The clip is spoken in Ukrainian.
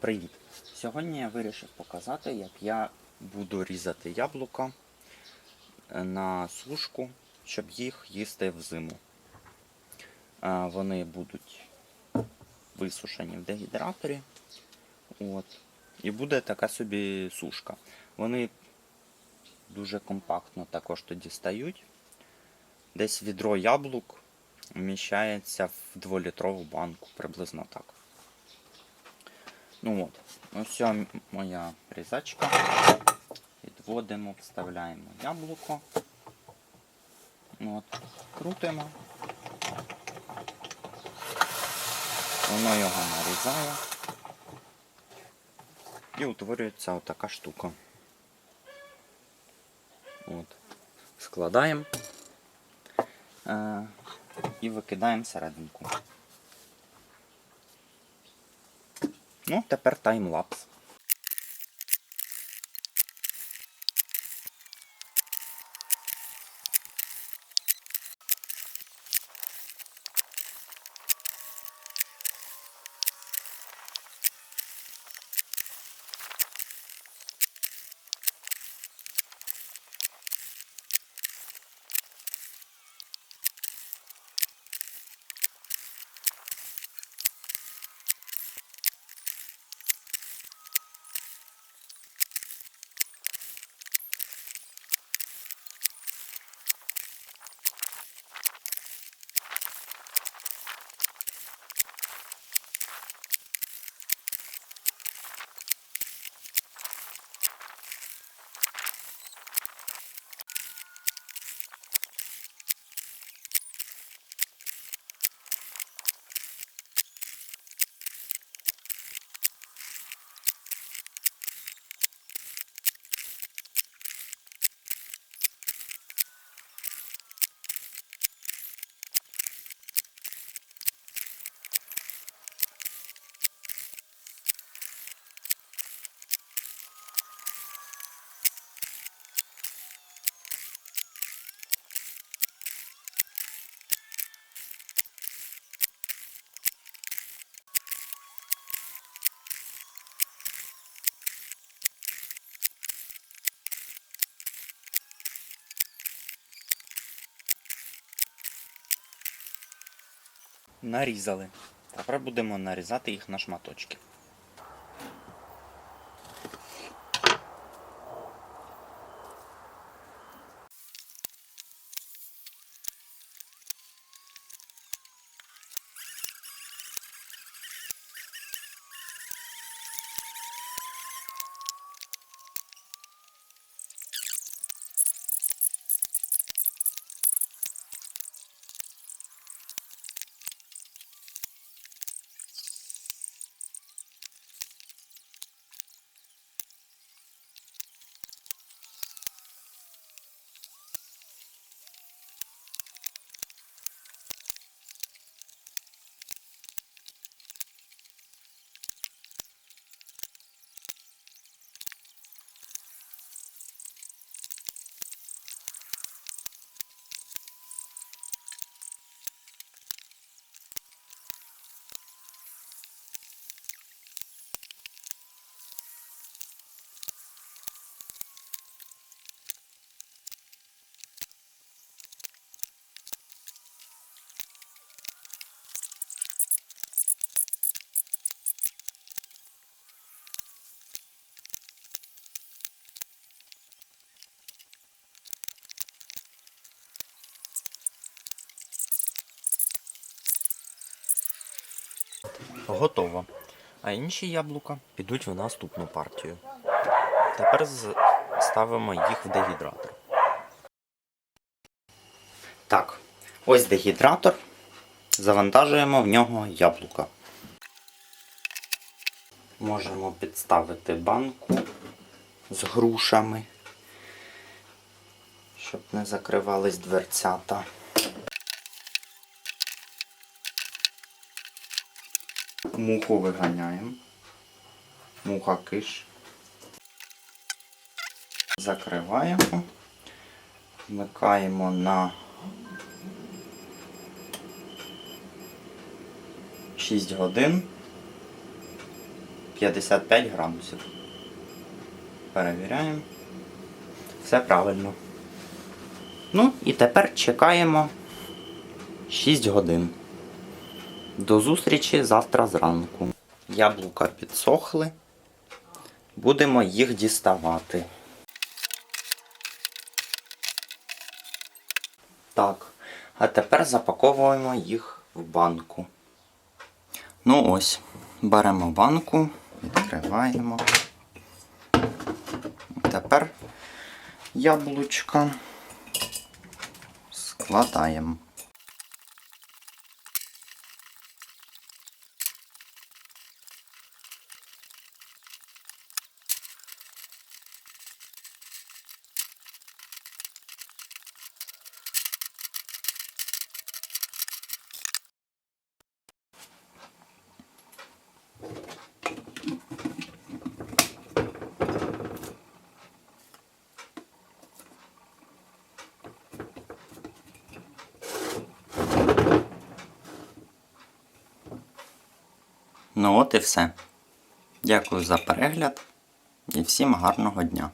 Привіт! Сьогодні я вирішив показати, як я буду різати яблука е, на сушку, щоб їх їсти взиму. Е, Вони будуть висушені в дегідраторі. От. І буде така собі сушка. Вони дуже компактно також тоді стають. Десь відро яблук вміщається в 2-літрову банку, приблизно так. Ну от, ось моя різачка. Відводимо, вставляємо яблуко. От, крутимо. Воно його нарізає. І утворюється отака штука. От. Складаємо е- і викидаємо серединку. Ну, тепер таймлапс. Нарізали. Тепер будемо нарізати їх на шматочки. Готово. А інші яблука підуть в наступну партію. Тепер ставимо їх в дегідратор. Так, ось дегідратор. Завантажуємо в нього яблука. Можемо підставити банку з грушами, щоб не закривались дверцята. Муху виганяємо. Муха киш. Закриваємо. Вмикаємо на 6 годин. 55 градусів. Перевіряємо. Все правильно. Ну і тепер чекаємо 6 годин. До зустрічі завтра зранку. Яблука підсохли. Будемо їх діставати. Так, а тепер запаковуємо їх в банку. Ну ось, беремо банку, відкриваємо. Тепер яблучка складаємо. Ну от і все. Дякую за перегляд і всім гарного дня.